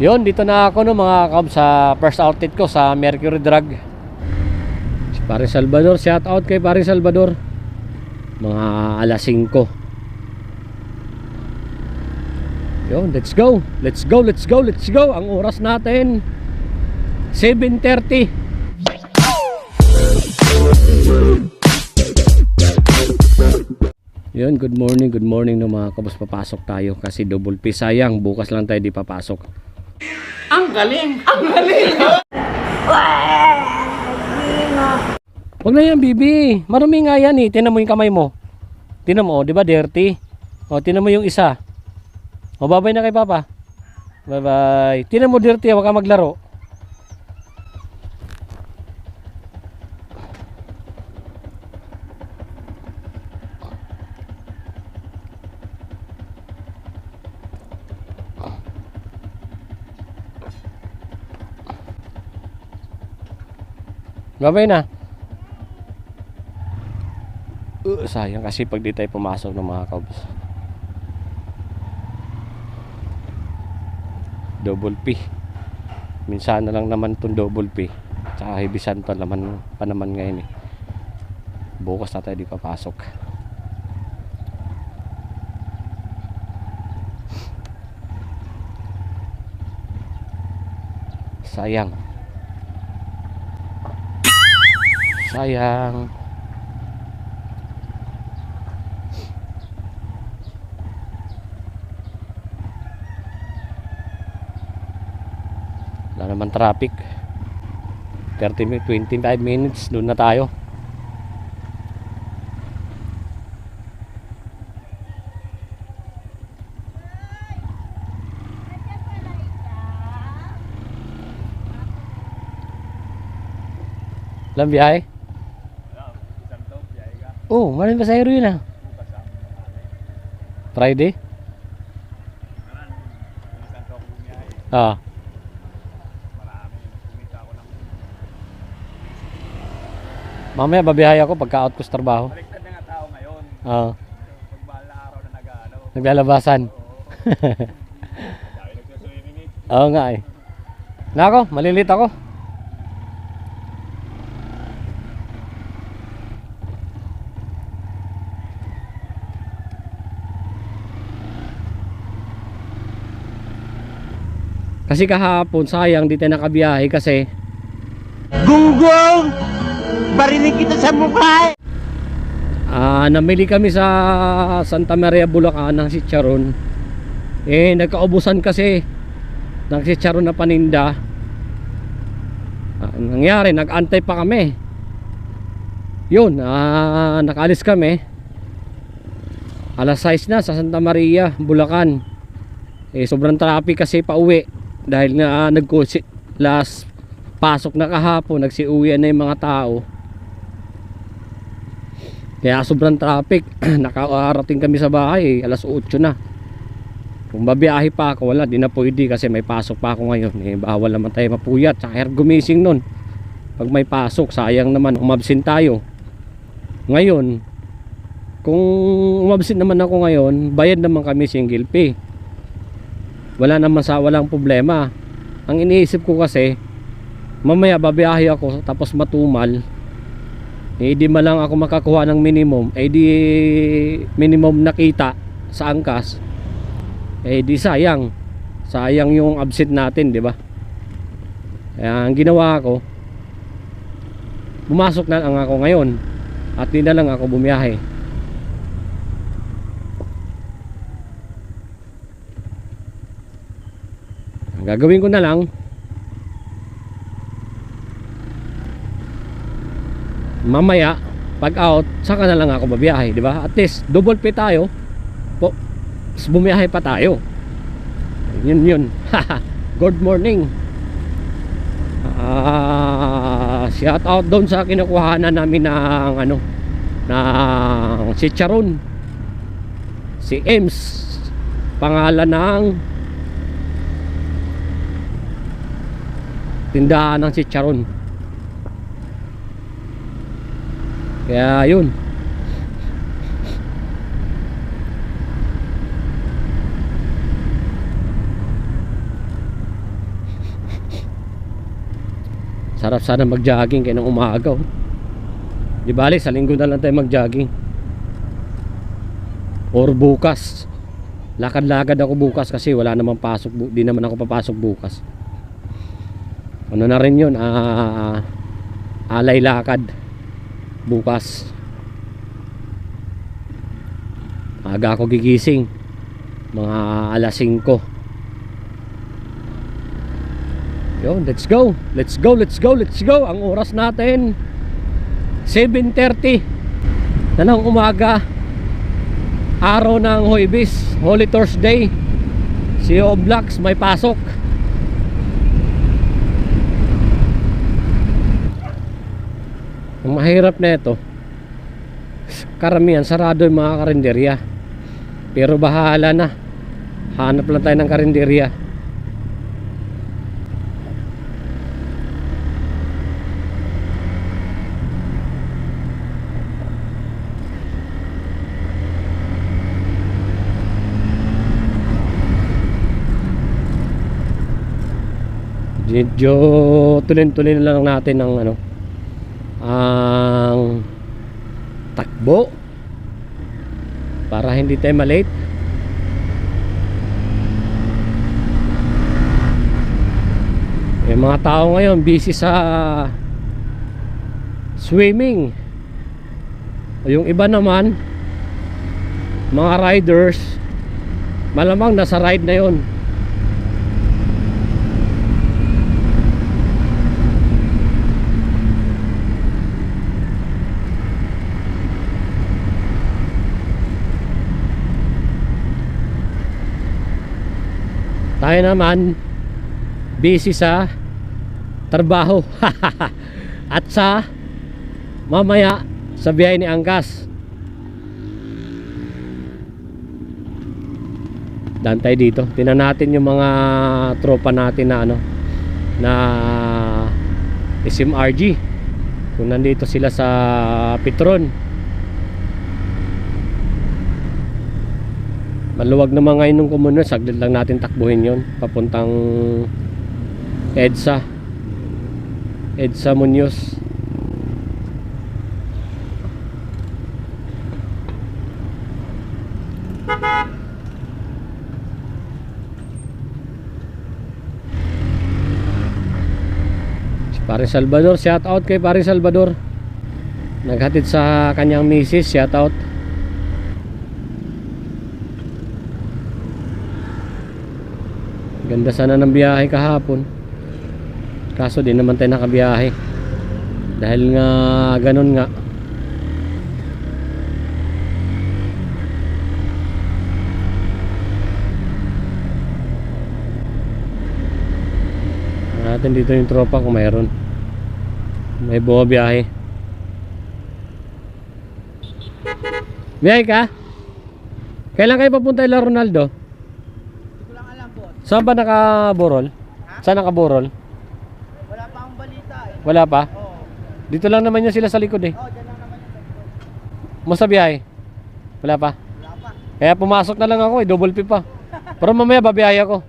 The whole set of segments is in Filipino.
Yun, dito na ako no mga kab sa first outlet ko sa Mercury Drug. Si Pare Salvador, shout out kay Pare Salvador. Mga alas 5. Yun, let's go. Let's go, let's go, let's go. Ang oras natin 7:30. Yun, good morning, good morning no mga kabos papasok tayo kasi double P sayang bukas lang tayo di papasok. Ang galing! Ang galing! Wag na yan, bibi. Marumi nga yan eh. Tinan mo yung kamay mo. Tinan mo, oh, di ba dirty? O, tinan mo yung isa. O, babay na kay Papa. Bye-bye. Tinan mo dirty, ah, wag ka maglaro. Babay na. Uh, sayang kasi pag di tayo pumasok ng mga kabs. Double P. Minsan na lang naman itong double P. Tsaka sand pa naman, pa naman ngayon eh. Bukas na tayo di papasok. Sayang. Sayang. Wala naman traffic. 30 minutes, 25 minutes doon na tayo. Lang biyahe? Oh, maraming pasahero yun ah. Friday? Ah. Mamaya babiyahe ako pagka out ko sa trabaho. Baliktad na nga tao ngayon. Ah. Pag mahal na araw na nag-ano. Naglalabasan. Oo nga eh. Nako, malilit ako. Kasi kahapon sayang di tayo nakabiyahe kasi Gunggong! Barinig kita sa mukha! Ah, namili kami sa Santa Maria Bulacan ng chicharon. Eh nagkaubusan kasi ng chicharon na paninda. Ah, ang nangyari, nag-antay pa kami. Yun, ah, nakalis kami. Alas 6 na sa Santa Maria, Bulacan. Eh sobrang traffic kasi pauwi dahil nga ah, nagkusi last pasok na kahapon, nagsiuwian na yung mga tao. Kaya sobrang traffic. Nakarating kami sa bahay, eh, alas 8 na. Kung babiyahe pa ako, wala, di na pwede kasi may pasok pa ako ngayon. Eh, bawal naman tayo mapuyat. Tsaka gumising nun. Pag may pasok, sayang naman, umabsent tayo. Ngayon, kung umabsent naman ako ngayon, bayad naman kami single pay. Wala naman sa walang problema. Ang iniisip ko kasi, mamaya babiyahe ako tapos matumal. Eh di man lang ako makakuha ng minimum. Eh di minimum nakita sa angkas. Eh di sayang. Sayang yung absent natin di ba? Kaya ang ginawa ko pumasok na lang ako ngayon at di na lang ako bumiyahe gagawin ko na lang. Mamaya pag out saka na lang ako babiyahe di ba? At least double pay tayo. Po bumiyahe pa tayo. Yun yun. Good morning. Ah shout out doon sa kinukuhanan namin ng ano ng chicharon si Ems. Pangalan ng tindahan ng chicharon Kaya yun. Sarap sana mag-jogging kaya ng umaga. oh. Di bali, sa linggo na lang tayo mag-jogging. Or bukas. Lakad-lakad ako bukas kasi wala namang pasok. Di naman ako papasok bukas. Ano na rin yun? Ah, alay lakad. Bukas. Aga ako gigising. Mga alas 5. Yun, let's go. Let's go, let's go, let's go. Ang oras natin 7:30 na ng umaga. Araw ng Huwebes, Holy Thursday. Si Oblax may pasok. Mahirap na ito, karamihan sarado yung mga karinderya. Pero bahala na. Hanap lang tayo ng karinderya. Medyo tulin-tulin lang natin ng ano ang takbo para hindi tayo malate. Yung mga tao ngayon busy sa swimming. Yung iba naman mga riders malamang nasa ride na yon tayo naman busy sa trabaho. At sa mamaya sa biyahe ni Angkas. Daan tayo dito. Tinan natin yung mga tropa natin na ano na SMRG kung nandito sila sa Petron Maluwag naman ngayon nung kumunod, saglit lang natin takbuhin yon papuntang EDSA. EDSA Munoz. Si Pare Salvador, shout out kay Pare Salvador. Naghatid sa kanyang misis, shout out. Ganda sana ng biyahe kahapon. Kaso di naman tayo nakabiyahe. Dahil nga ganun nga. Natin dito yung tropa kung mayroon. May buha biyahe. Biyahe ka? Kailan kayo papunta ila Ronaldo? Hindi ko lang alam po. Saan ba nakaburol? Saan nakaburol? Wala pa akong balita eh. Wala pa? Oo. Dito lang naman yan sila sa likod eh. Oh, dyan lang naman yung Musta biyahe? Wala pa? Wala pa. Kaya pumasok na lang ako eh, double P pa. Pero mamaya babiyahe ako.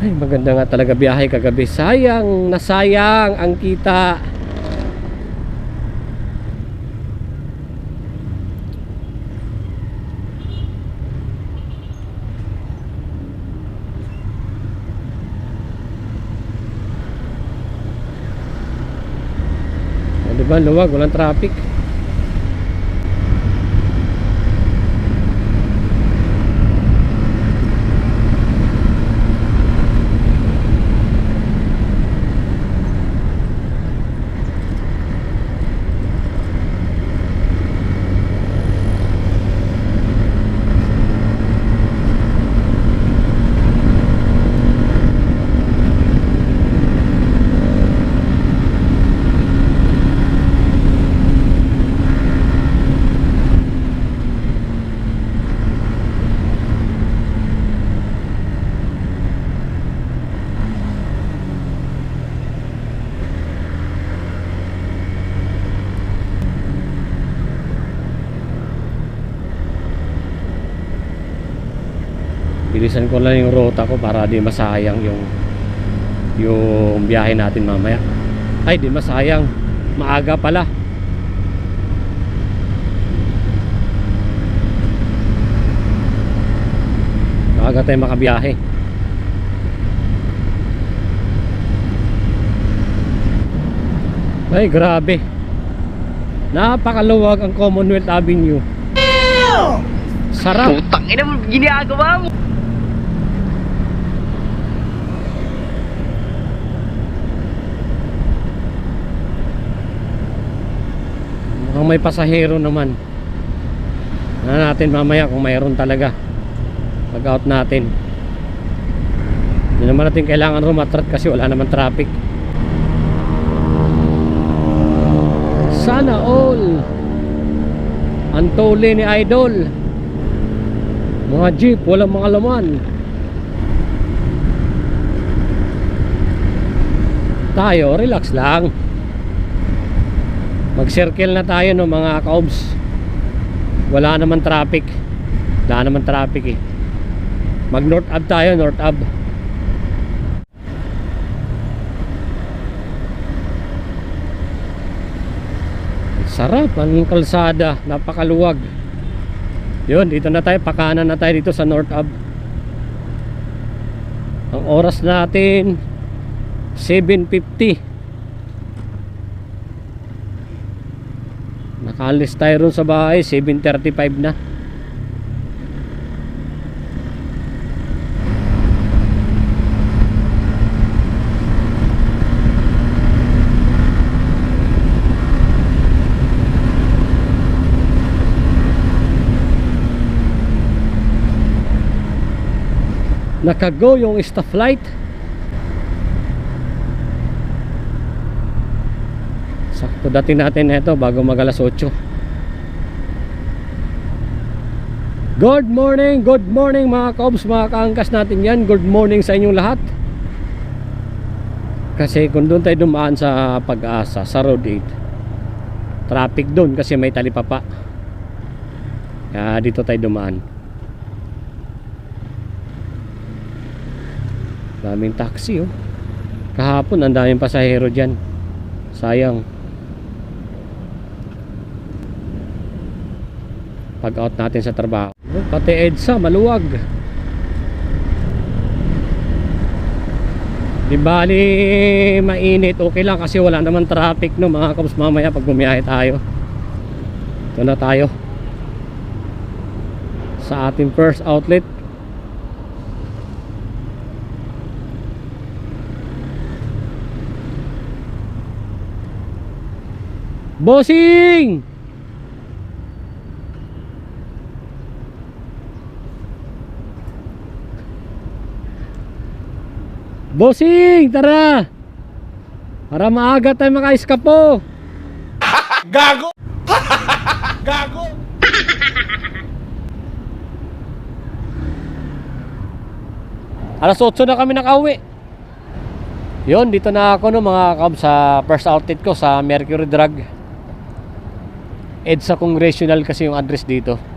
Ay, maganda nga talaga biyahe kagabi. Sayang, nasayang ang kita. O, diba, luwag, walang traffic. Bilisan ko lang yung ruta ko para di masayang yung yung biyahe natin mamaya. Ay di masayang. Maaga pala. Maaga tayo makabiyahe. Ay grabe. Napakaluwag ang Commonwealth Avenue. Sarap. Putang ina mo, ginagawa mo. Mukhang may pasahero naman. Na natin mamaya kung mayroon talaga. Pag out natin. Hindi naman natin kailangan rumatrat kasi wala naman traffic. Sana all. Antole ni Idol. Mga jeep, walang mga laman. Tayo, relax lang. Mag-circle na tayo no mga kaobs. Wala naman traffic. Wala naman traffic eh. Mag North Ave tayo, North Ave. Sarap ang kalsada, napakaluwag. Yun, dito na tayo, pakanan na tayo dito sa North Ave. Ang oras natin 7.50 Nakalis tayo sa bahay 7.35 na. Nakago yung staff light Sakto dating natin na ito bago mag alas 8 Good morning, good morning mga kaobs, mga kaangkas natin yan. Good morning sa inyong lahat. Kasi kung doon tayo dumaan sa pag-asa, sa road 8 Traffic doon kasi may talipapa. Kaya dito tayo dumaan. Daming taxi oh. Kahapon ang daming pasahero dyan. Sayang pag out natin sa trabaho. Pati EDSA maluwag. Di bali mainit okay lang kasi wala naman traffic no mga kabs mamaya pag bumiyahe tayo. Ito na tayo. Sa ating first outlet. Bossing! Bossing, tara! Para maaga tayo maka-eskapo. Gago! Gago! Alas 8 na kami nakauwi. Yun, dito na ako no mga kab sa first outlet ko sa Mercury Drug. EDSA Congressional kasi yung address dito.